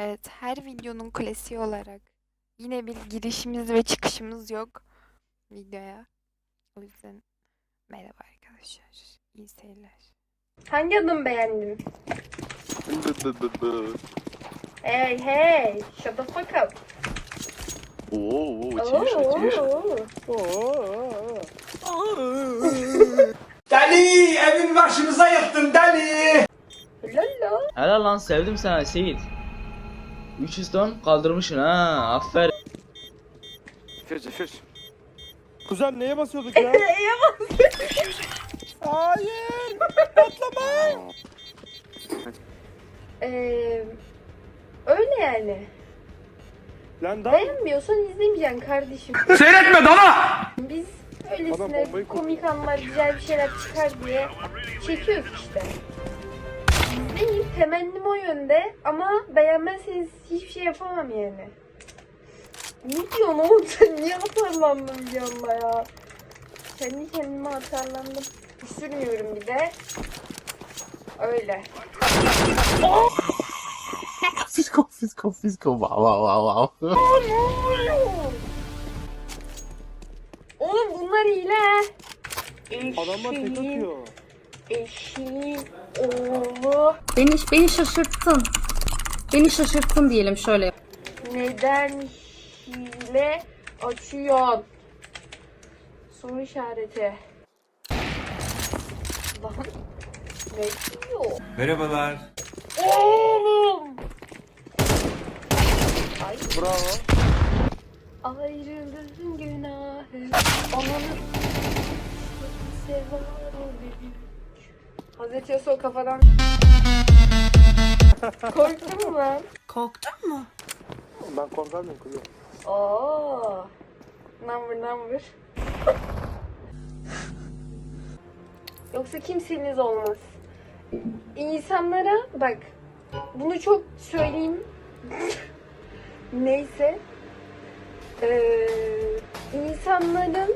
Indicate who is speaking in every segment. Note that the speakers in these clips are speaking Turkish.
Speaker 1: Evet, her videonun klasiği olarak yine bir girişimiz ve çıkışımız yok videoya. O yüzden merhaba arkadaşlar. İyi seyirler.
Speaker 2: Hangi adımı beğendin? hey hey, shut the fuck up.
Speaker 3: Oo,
Speaker 2: oo,
Speaker 3: içeriş,
Speaker 2: içeriş.
Speaker 4: Deli, evin başımıza yıktın deli.
Speaker 2: Lala.
Speaker 5: Helal lan sevdim sana Seyit. 300 ton kaldırmışsın ha aferin.
Speaker 3: Defuse, defuse.
Speaker 6: Kuzen neye basıyorduk ya? Hayır! Patlama!
Speaker 2: Ee, öyle yani.
Speaker 6: Lan daha
Speaker 2: Beğenmiyorsan izlemeyeceksin kardeşim.
Speaker 4: Seyretme dana.
Speaker 2: Biz
Speaker 6: Adam
Speaker 2: öylesine komik anlar, güzel bir şeyler çıkar diye çekiyoruz işte. Temennim o yönde ama beğenmezseniz hiçbir şey yapamam yani. Ne diyorsun oğlum sen niye atarlandın bir anda ya? Kendi kendime atarlandım. Sürmüyorum bir de. Öyle.
Speaker 3: Fisko, fisko, fisko. Wow, wow, wow, wow.
Speaker 2: Aa, ne oluyor? Oğlum bunlar hile.
Speaker 6: adamlar tek atıyor.
Speaker 2: Eşeğin oğlu
Speaker 7: Beni, beni şaşırttın. Beni şaşırttın diyelim şöyle.
Speaker 2: neden hile açıyor? Soru işareti. Lan ne diyor?
Speaker 4: Merhabalar.
Speaker 2: Oğlum! Ay
Speaker 6: Bravo.
Speaker 2: ayrılığın günahı Ananı sevar o büyük Hazreti Yasuo kafadan Korktun mu lan?
Speaker 6: Ben korkar mıyım kızım?
Speaker 2: Oo. Number number. Yoksa kimseniz olmaz. İnsanlara bak bunu çok söyleyeyim. Neyse. Ee, insanların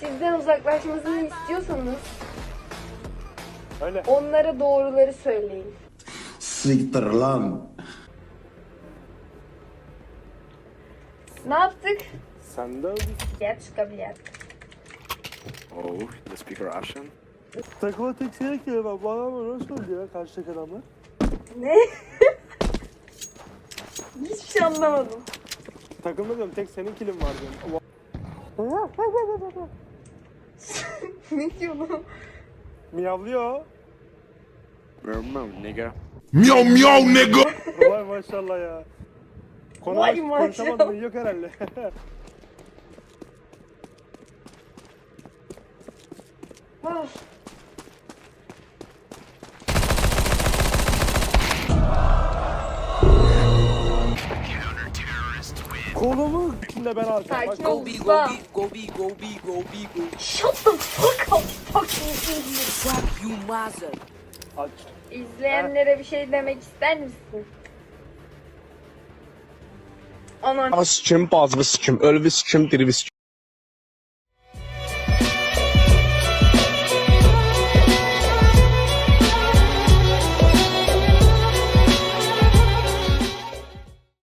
Speaker 2: sizden uzaklaşmasını istiyorsanız
Speaker 6: Öyle.
Speaker 2: onlara doğruları söyleyin.
Speaker 8: Siktir lan.
Speaker 2: Ne yaptık?
Speaker 6: Sen de
Speaker 2: Gel çıkabilir.
Speaker 3: Oh, the speaker Russian.
Speaker 6: takıma tek şey ki ben bu adamı nasıl öldü ya karşıdaki adamlar?
Speaker 2: Ne? Hiçbir şey anlamadım.
Speaker 6: Takımda diyorum tek senin kilin var diyorum.
Speaker 2: ne diyorsun?
Speaker 6: Miyavlıyor.
Speaker 3: Merhaba, nigga.
Speaker 8: Miyav miyav nigga.
Speaker 6: Vay maşallah ya. Konu
Speaker 2: Vay maşallah.
Speaker 6: konuşamadım yok herhalde.
Speaker 2: Ah.
Speaker 6: Kolumu içinde ben alacağım.
Speaker 2: Sakin
Speaker 6: Bak,
Speaker 2: ol usta. Shut the fuck up fucking idiot.
Speaker 6: Aç.
Speaker 2: İzleyenlere bir şey demek ister misin? Anan.
Speaker 9: Sikim, bazı sikim, ölü sikim, diri sikim.